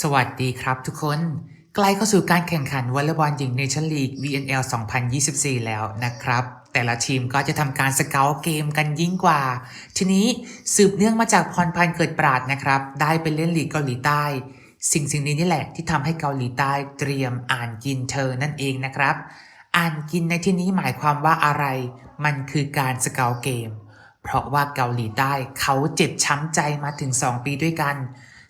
สวัสดีครับทุกคน ใกล้เข้าสู่การแข่งขันวอลเลย์บอลหญิงเนชั่นลีก VNL 2024 แล้วนะครับ แต่ละทีมก็จะทำการสเกลเกมกันยิ่งกว่า ทีนี้สืบเนื่องมาจากพรพันธ์เกิดปราดนะครับ ได้ไปเล่นลีกเกาหลีใต้ สิ่งสิ่งนี้นี่แหละที่ทำให้เกาหลีใต้เตรียมอ่านกินเธอนั่นเองนะครับ อ่านกินในที่นี้หมายความว่าอะไร มันคือการสเกลเกม เพราะว่าเกาหลีใต้เขาเจ็บช้ำใจมาถึง 2 ปีด้วยกัน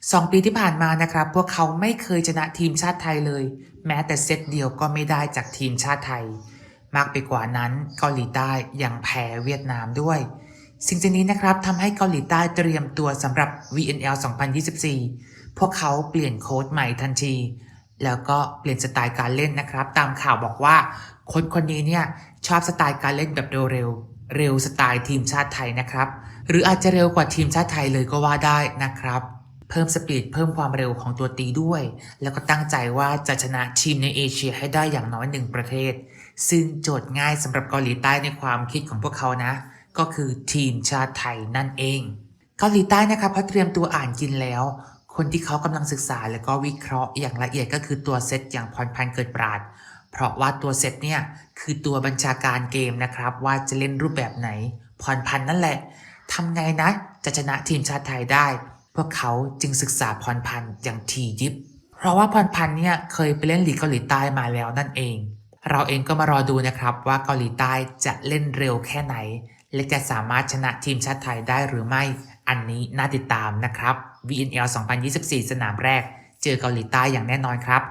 2ปีที่ผ่านมานะครับ พวกเขาไม่เคยชนะทีมชาติไทยเลย แม้แต่เซตเดียวก็ไม่ได้จากทีมชาติไทย มากไปกว่านั้นเกาหลีใต้ยังแพ้เวียดนามด้วย สิ่งนี้นะครับทำให้เกาหลีใต้เตรียมตัวสำหรับ VNL 2024 พวกเขาเปลี่ยนโค้ชใหม่ทันที แล้วก็เปลี่ยนสไตล์การเล่นนะครับ ตามข่าวบอกว่าโค้ชคนนี้เนี่ยชอบสไตล์การเล่นแบบเร็วๆเร็วสไตล์ทีมชาติไทยนะครับ หรืออาจจะเร็วกว่าทีมชาติไทยเลยก็ว่าได้นะครับ เพิ่มสปีดเพิ่มความเร็วของตัวตีด้วย แล้วก็ตั้งใจว่าจะชนะทีมในเอเชียให้ได้อย่างน้อยหนึ่งประเทศ ซึ่งโจทย์ง่ายสำหรับเกาหลีใต้ในความคิดของพวกเขานะ ก็คือทีมชาติไทยนั่นเอง เกาหลีใต้นะครับเขาเตรียมตัวอ่านกินแล้ว คนที่เขากำลังศึกษาแล้วก็วิเคราะห์อย่างละเอียดก็คือตัวเซตอย่างพรพันธ์เกิดปราดเพราะว่าตัวเซตเนี่ยคือตัวบัญชาการเกมนะครับ ว่าจะเล่นรูปแบบไหนพรพันธ์นั่นแหละทำไงนะจะชนะทีมชาติไทยได้ พวกเขาจึงศึกษาพรพันธ์อย่างทียิบ เพราะว่าพรพันธ์เนี่ยเคยไปเล่นลีกเกาหลีใต้มาแล้วนั่นเอง เราเองก็มารอดูนะครับว่าเกาหลีใต้จะเล่นเร็วแค่ไหน และจะสามารถชนะทีมชาติไทยได้หรือไม่ อันนี้น่าติดตามนะครับ VNL 2024 สนามแรก เจอเกาหลีใต้อย่างแน่นอนครับ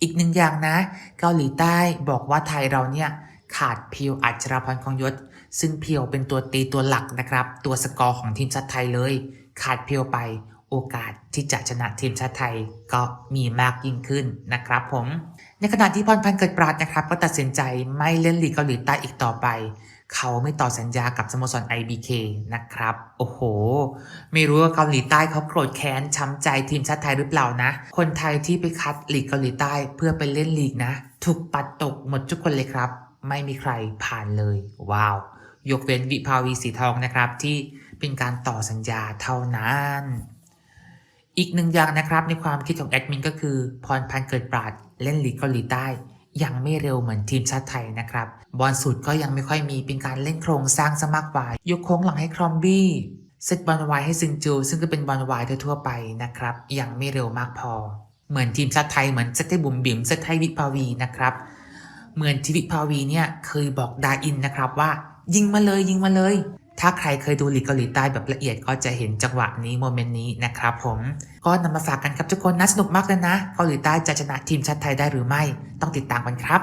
อีกหนึ่งอย่างนะ เกาหลีใต้บอกว่าไทยเราเนี่ยขาดเพียวอัจราพรคงยศ ซึ่งเพียวเป็นตัวตีตัวหลักนะครับ ตัวสกอร์ของทีมชาติไทยเลย ขาดเพียวไป โอกาสที่จะชนะทีมชาติไทยก็มีมากยิ่งขึ้นนะครับผม ในขณะที่พรพันธ์เกิดปราดนะครับ ก็ตัดสินใจไม่เล่นลีกเกาหลีใต้อีกต่อไป เขาไม่ต่อสัญญากับสโมสร IBK นะครับ โอ้โห ไม่รู้ว่าเกาหลีใต้เขาโกรธแค้นช้ำใจทีมชาติไทยหรือเปล่านะ คนไทยที่ไปคัดลีกเกาหลีใต้เพื่อไปเล่นลีกนะ ถูกปัดตกหมดทุกคนเลยครับ ไม่มีใครผ่านเลย ว้าวยกเว้นวิภาวีสีทองนะครับที่เป็นการต่อสัญญาเท่านั้น อีกหนึ่งอย่างนะครับในความคิดของแอดมินก็คือ พรพันธ์เกิดปราดเล่นลีกเกาหลีใต้ ยังไม่เร็วเหมือนทีมชาติไทยนะครับบอลสูตรก็ยังไม่ค่อยมีเป็นการเล่นโครงสร้างซะมากกว่ายกโค้งหลังให้ครอมบี้เซตบอลไวให้ซึงจู ซึ่งก็เป็นบอลไวทั่วไปนะครับยังไม่เร็วมากพอ เหมือนทีมชาติไทยเหมือนเซตให้บุ๋มบิ๋มเซตให้วิภาวีนะครับเหมือนทีวิภาวีเนี่ยเคยบอกดาอินนะครับว่า ยิงมาเลยยิงมาเลย ถ้าใครเคยดูหลีกเกาหลีใต้แบบละเอียดก็จะเห็นจังหวะนี้โมเมนต์นี้นะครับผมก็นำมาฝากกันครับทุกคนนะสนุกมากเลยนะเกาหลีใต้จะชนะทีมชาติไทยได้หรือไม่ ต้องติดตามกันครับ